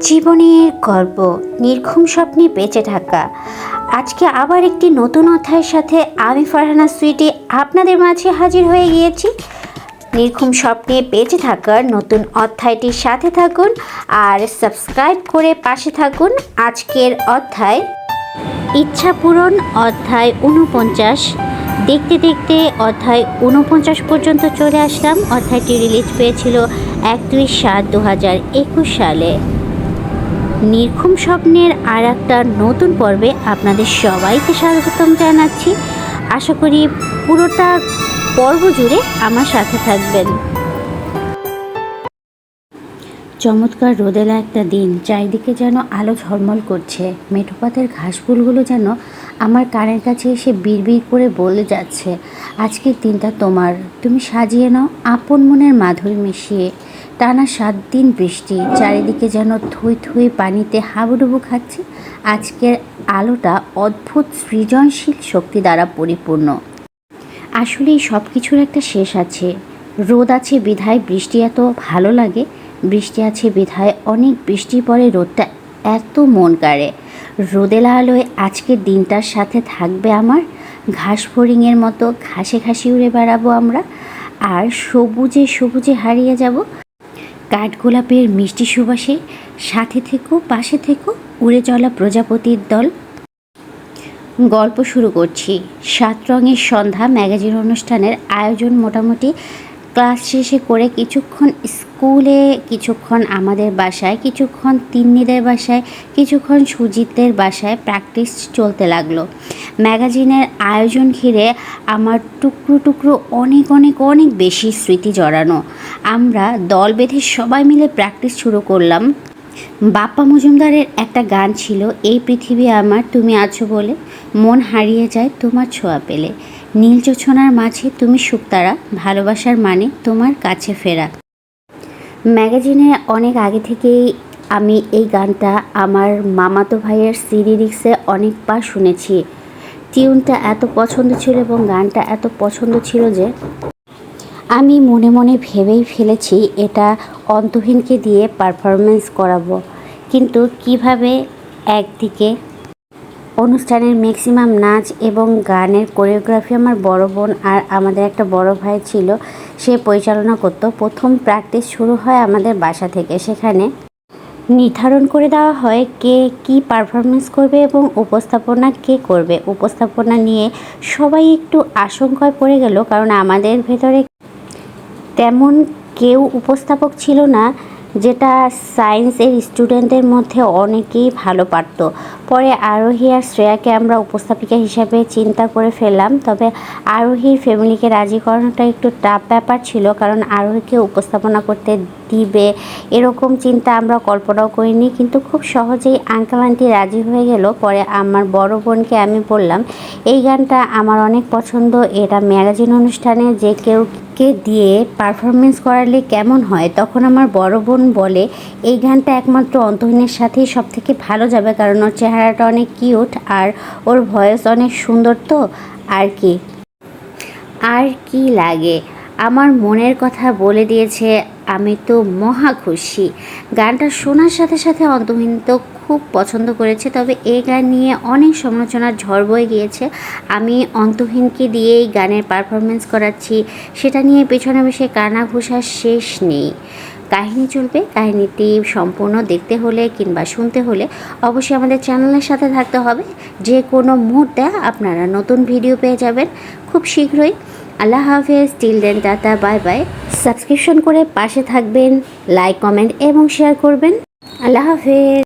জীবনের গল্প নির্ঘুম স্বপ্নে বেঁচে থাকা। আজকে আবার একটি নতুন অধ্যায়ের সাথে আমি ফারহানা সুইটি আপনাদের মাঝে হাজির হয়ে গিয়েছি। নির্ঘুম স্বপ্নে বেঁচে থাকার নতুন অধ্যায়টির সাথে থাকুন আর সাবস্ক্রাইব করে পাশে থাকুন আজকের অধ্যায়। ইচ্ছা পূরণ অধ্যায় উনপঞ্চাশ। দেখতে দেখতে অধ্যায় উনপঞ্চাশ পর্যন্ত চলে আসলাম। অধ্যায়টি রিলিজ পেয়েছিল এক দুই সাত দু হাজার একুশ সালে। নির্ঘুম স্বপ্নের আর একটা নতুন পর্বে আপনাদের সবাইকে স্বাগতম জানাচ্ছি। আশা করি পুরোটা পর্ব জুড়ে আমার সাথে থাকবেন। চমৎকার রোদেলা একটা দিন, চারিদিকে যেন আলো ঝলমল করছে। মেঠোপাতের ঘাসফুলগুলো যেন আমার কানের কাছে এসে বিড়বিড় করে বলে যাচ্ছে, আজকের দিনটা তোমার। তুমি সাজিয়ে নাও আপন মনের মাধুরী মিশিয়ে। টানা সাত দিন বৃষ্টি, চারিদিকে যেন থই থই পানিতে হাবুডুবু খাচ্ছে। আজকের আলোটা অদ্ভুত সৃজনশীল শক্তি দ্বারা পরিপূর্ণ। আসলে এই সব কিছুর একটা শেষ আছে। রোদ আছে বিধায় বৃষ্টি এত ভালো লাগে। বৃষ্টি আছে বিধায় অনেক বৃষ্টি পরে রোদটা এত মন কাড়ে। রোদেলা আলোয় আজকের দিনটার সাথে থাকবে আমার। ঘাস ফড়িংয়ের মতো ঘাসে ঘাসে উড়ে বেড়াবো আমরা। আর সবুজে সবুজে হারিয়ে যাব। কাঠগোলাপের মিষ্টি সুবাসে সাথে থেকো পাশে থেকো উড়ে চলা প্রজাপতির দল। গল্প শুরু করছি। সাত রঙের সন্ধ্যা ম্যাগাজিন অনুষ্ঠানের আয়োজন মোটামুটি ক্লাস শেষে করে কিছুক্ষণ স্কুলে, কিছুক্ষণ আমাদের বাসায়, কিছুক্ষণ তিন্নিদের বাসায়, কিছুক্ষণ সুজিতদের বাসায় প্র্যাকটিস চলতে লাগল। ম্যাগাজিনের আয়োজন ঘিরে আমার টুকরো টুকরো অনেক অনেক অনেক বেশি স্মৃতি জড়ানো। আমরা দল বেঁধে সবাই মিলে প্র্যাকটিস শুরু করলাম। বাপ্পা মজুমদারের একটা গান ছিল, এই পৃথিবী আমার, তুমি আছো বলে। মন হারিয়ে যায় তোমার ছোঁয়া পেলে। নীল জোছনার মাঝে তুমি সুক্তারা ভালোবাসার মানে তোমার কাছে ফেরা। ম্যাগাজিনে অনেক আগে থেকেই আমি এই গানটা আমার মামাতো ভাইয়ের সিডি রিক্সে অনেকবার শুনেছি। টিউনটা এত পছন্দ ছিল এবং গানটা এত পছন্দ ছিল যে আমি মনে মনে ভেবেই ফেলেছি এটা অন্তহীনকে দিয়ে পারফরমেন্স করাবো। কিন্তু কীভাবে একদিকে? অনুষ্ঠানের ম্যাক্সিমাম নাচ এবং গানের কোরিওগ্রাফি আমার বড় বোন আর আমাদের একটা বড় ভাই ছিল, সে পরিচালনা করতো। প্রথম প্র্যাকটিস শুরু হয় আমাদের বাসা থেকে। সেখানে নির্ধারণ করে দেওয়া হয় কে কি পারফরমেন্স করবে এবং উপস্থাপনা কে করবে। উপস্থাপনা নিয়ে সবাই একটু আশঙ্কায় পড়ে গেল, কারণ আমাদের ভেতরে তেমন কেউ উপস্থাপক ছিল না, যেটা সায়েন্সের স্টুডেন্টদের মধ্যে অনেকেই ভালো পারতো। পরে আরোহী আর শ্রেয়াকে আমরা উপস্থাপিকা হিসাবে চিন্তা করে ফেললাম, তবে আরোহীর ফ্যামিলিকে রাজি করানোটা একটু টাফ ব্যাপার ছিল, কারণ আরোহীকে উপস্থাপনা করতে দিবে এরকম চিন্তা আমরা কল্পনাও করিনি, কিন্তু খুব সহজেই আঙ্কাল আন্টি রাজি হয়ে গেল। পরে আমার বড় বোনকে আমি বললাম, এই গানটা আমার অনেক পছন্দ, এটা ম্যাগাজিন অনুষ্ঠানে যে কেউ কে দিয়ে পারফরমেন্স করালে কেমন হয়? তখন আমার বড় বোন বলে, এই গানটা একমাত্র অন্তহীনের সাথেই সব থেকে ভালো যাবে, কারণ ওর চেহারাটা অনেক কিউট আর ওর ভয়েস অনেক সুন্দর তো। আর কি? আর কি লাগে? আমার মনের কথা বলে দিয়েছে, আমি তো মহা খুশি। গানটা শোনার সাথে সাথে অন্তহীন তো খুব পছন্দ করেছে, তবে এই গান নিয়ে অনেক সমালোচনার ঝড় বয়ে গিয়েছে। আমি অন্তহীনকে দিয়েই গানের পারফরমেন্স করাচ্ছি, সেটা নিয়ে পেছনে বসে কানা ঘুষার শেষ নেই। কাহিনী চলবে, কাহিনীটি সম্পূর্ণ দেখতে হলে কিংবা শুনতে হলে অবশ্যই আমাদের চ্যানেলের সাথে থাকতে হবে। যে কোনো মুহূর্তে আপনারা নতুন ভিডিও পেয়ে যাবেন, খুব শীঘ্রই। আল্লাহ হাফেজ till then tata bye bye subscription করে পাশে থাকবেন লাইক কমেন্ট এবং শেয়ার করবেন। আল্লাহ হাফেজ।